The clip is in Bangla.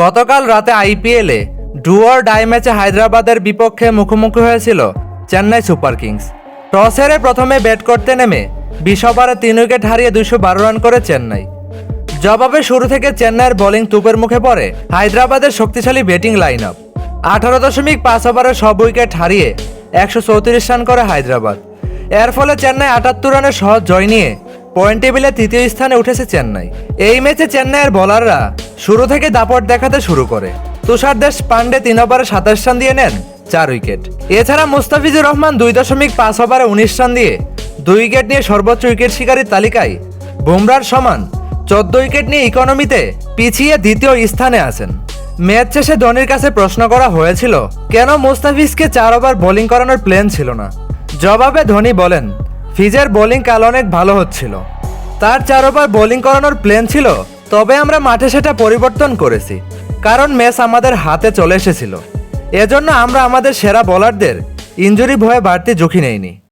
গতকাল রাতে আইপিএলে ডুয়ার ডাই ম্যাচে হায়দ্রাবাদের বিপক্ষে মুখোমুখি হয়েছিল চেন্নাই সুপার কিংস। টস হেরে প্রথমে ব্যাট করতে নেমে বিশ ওভারে তিন উইকেট হারিয়ে দুশো বারো রান করে চেন্নাই। জবাবে শুরু থেকে চেন্নাইয়ের বোলিং তুপের মুখে পড়ে হায়দ্রাবাদের শক্তিশালী ব্যাটিং লাইন আপ আঠারো দশমিক পাঁচ ওভারে সব উইকেট হারিয়ে একশো চৌত্রিশ রান করে হায়দ্রাবাদ। এর ফলে চেন্নাই আটাত্তর রানের সহজ জয় নিয়ে পয়েন্ট টেবিলে তৃতীয় স্থানে উঠেছে চেন্নাই। এই ম্যাচে চেন্নাইয়ের বোলাররা শুরু থেকে দাপট দেখাতে শুরু করে। তুষার দেশ পান্ডে তিন ওভারে সাতাশ রান দিয়ে নেন, চার উইকেট। এছাড়া মুস্তাফিজুর রহমান দুই দশমিক পাঁচ ওভারে উনিশ রান দিয়ে দুই উইকেট নিয়ে সর্বোচ্চ উইকেট শিকারীর তালিকায় বুমরার সমান চোদ্দ উইকেট নিয়ে ইকোনমিতে পিছিয়ে দ্বিতীয় স্থানে আছেন। ম্যাচ শেষে ধোনির কাছে প্রশ্ন করা হয়েছিল, কেন মুস্তাফিজকে চার ওভার বোলিং করানোর প্ল্যান ছিল না? জবাবে ধোনি বলেন ফিজের বোলিং কাল অনেক ভালো হচ্ছিল। তার চার ওভার বোলিং করানোর প্ল্যান ছিল, তবে আমরা মাঠে সেটা পরিবর্তন করেছি, কারণ ম্যাচ আমাদের হাতে চলে এসেছিল। এজন্য আমরা আমাদের সেরা বোলারদের ইঞ্জুরি ভয়ে বাড়তি ঝুঁকি নেইনি।